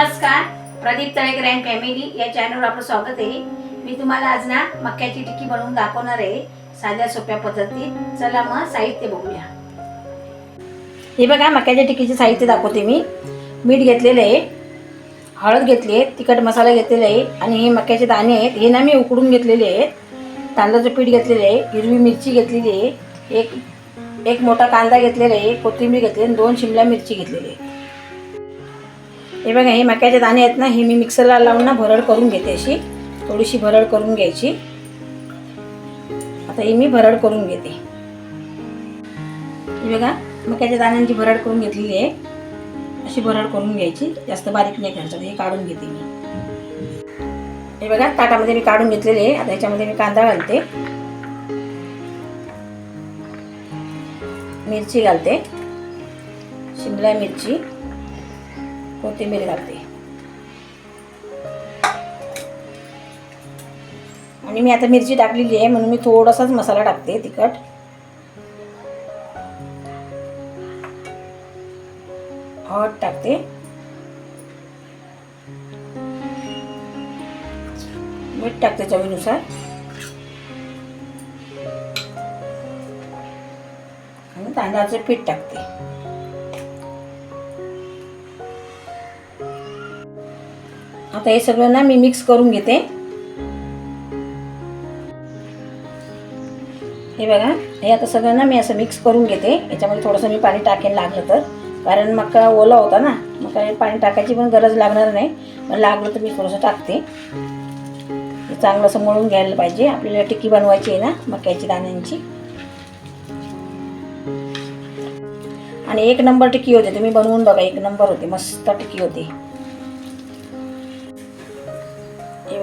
नमस्कार. Pradeep Talekar and family या चॅनलवर आपलं स्वागत आहे. मी तुम्हाला आज ना मक्याची टिक्की बनवून दाखवणार आहे. साध्या सोप्या पद्धतीत. चला मग साहित्य बघूया. हे बघा मक्याच्या टिक्कीचे साहित्य दाखवते मी. मीठ घेतलेलं आहे. हळद घेतली आहे. तिखट मसाला घेतलेला आहे. आणि हे मक्याचे दाणे आहेत. हे ना मी उकडून घेतलेले आहेत. तांदळाचं पीठ घेतलेलं आहे. हिरवी मिरची घेतलेली आहे. एक एक मोठा कांदा घेतलेला आहे. कोथिंबीर घेतली आणि दोन शिमला मिरची घेतलेली आहे. हे बघा हे मक्याचे दाणे आहेत ना हे मी मिक्सरला लावून ना भरड करून घेते अशी. थोडीशी भरड करून घ्यायची. आता ही मी भरड करून घेते. हे बघा मक्याच्या दाण्यांची भरड करून घेतलेली आहे. अशी भरड करून घ्यायची. जास्त बारीक नाही करायचं हे काढून घेते मी. हे बघा ताटामध्ये मी काढून घेतलेले आहे. आता याच्यामध्ये मी कांदा घालते. मिरची घालते. शिमला मिरची. कोथिंबीर घालते. आणि मी आता मिरची टाकलेली आहे म्हणून मी थोडासाच मसाला टाकते तिखट. हळद टाकते. मीठ टाकते चवीनुसार. आणि तांदळाचं पीठ टाकते. आता हे सगळं ना मी मिक्स करून घेते. हे बघा हे आता सगळं ना मी असं मिक्स करून घेते. याच्यामध्ये थोडंसं मी पाणी टाकेन लागलं तर. कारण मका ओला होता ना मग काही पाणी टाकायची पण गरज लागणार नाही. पण लागलं तर मी थोडंसं टाकते. चांगलं असं मळून घ्यायला पाहिजे. आपल्याला टिक्की बनवायची आहे ना मक्याची दाण्यांची आणि एक नंबर टिक्की होते तुम्ही बनवून बघा एक नंबर होते. मस्त टिक्की होती.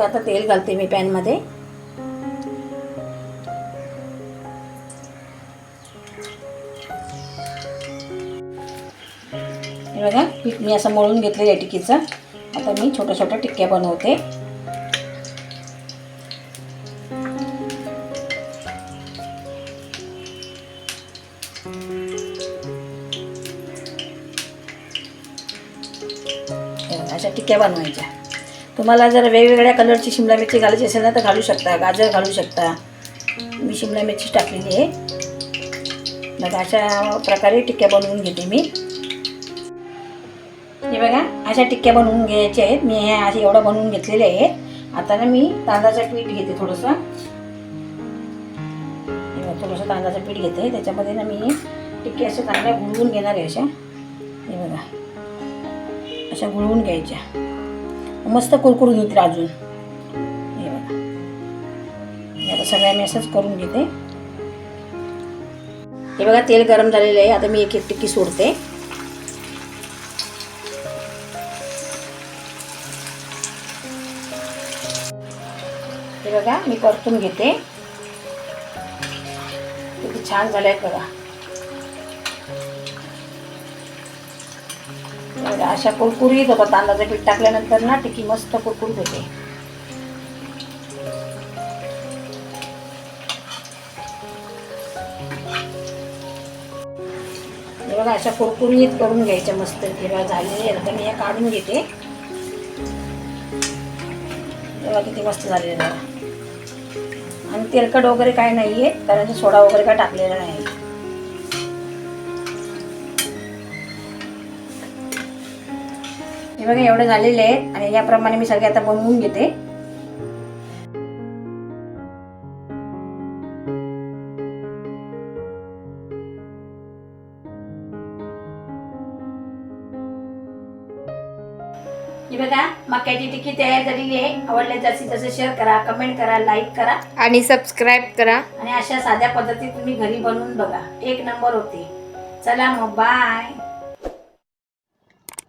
बघा आता तेल घालते मी पॅनमध्ये हे बघा पीठ मी असं मळून घेतलेलं आहे टिक्कीचं आता मी छोट्या छोट्या टिक्क्या बनवते. अशा टिक्क्या बनवायच्या. तुम्हाला जर वेगवेगळ्या कलरची शिमला मिरची घालायची असेल ना तर घालू शकता. गाजर घालू शकता. मी शिमला मिरची टाकलेली आहे. मग अशा प्रकारे टिक्क्या बनवून घेते मी. हे बघा अशा टिक्क्या बनवून घ्यायच्या आहेत. मी हे असे एवढं बनवून घेतलेले आहेत आता ना मी तांदळाचं पीठ घेते थोडंसं. हे बघा, थोडंसं तांदळाचं पीठ घेते. त्याच्यामध्ये ना मी टिक्की अशा चांगल्या गुळवून घेणार आहे अशा. हे बघा अशा गुळवून घ्यायच्या. मस्त कुरकुरून येतील अजून हे बघा. आता सगळ्या मी असंच करून घेते. हे बघा तेल गरम झालेलं आहे. आता मी एक एक टिक्की सोडते. हे बघा मी परतून घेते. किती छान झालं आहे बघा. अशा कुरकुरीत होतात तांदळाचं पीठ टाकल्यानंतर ना टिकी मस्त कुरकुरीत होते. बघा अशा कुरकुरीत करून घ्यायच्या मस्त. किंवा बघा झालेले आता मी हे काढून घेते. बघा किती मस्त झालेलं आणि तेलकट वगैरे काय नाही आहे कारण सोडा वगैरे काय टाकलेला नाही. हे बघा एवढे झालेले आहेत आणि याप्रमाणे मी सगळे आता बनवून घेते. हे बघा मक्याची टिक्की तयार झालेली आहे. आवडल्या जास्तीत जास्त शेअर करा कमेंट करा लाईक करा. आणि सबस्क्राईब करा. आणि अशा साध्या पद्धतीत तुम्ही घरी बनवून बघा. एक नंबर होते. चला मग बाय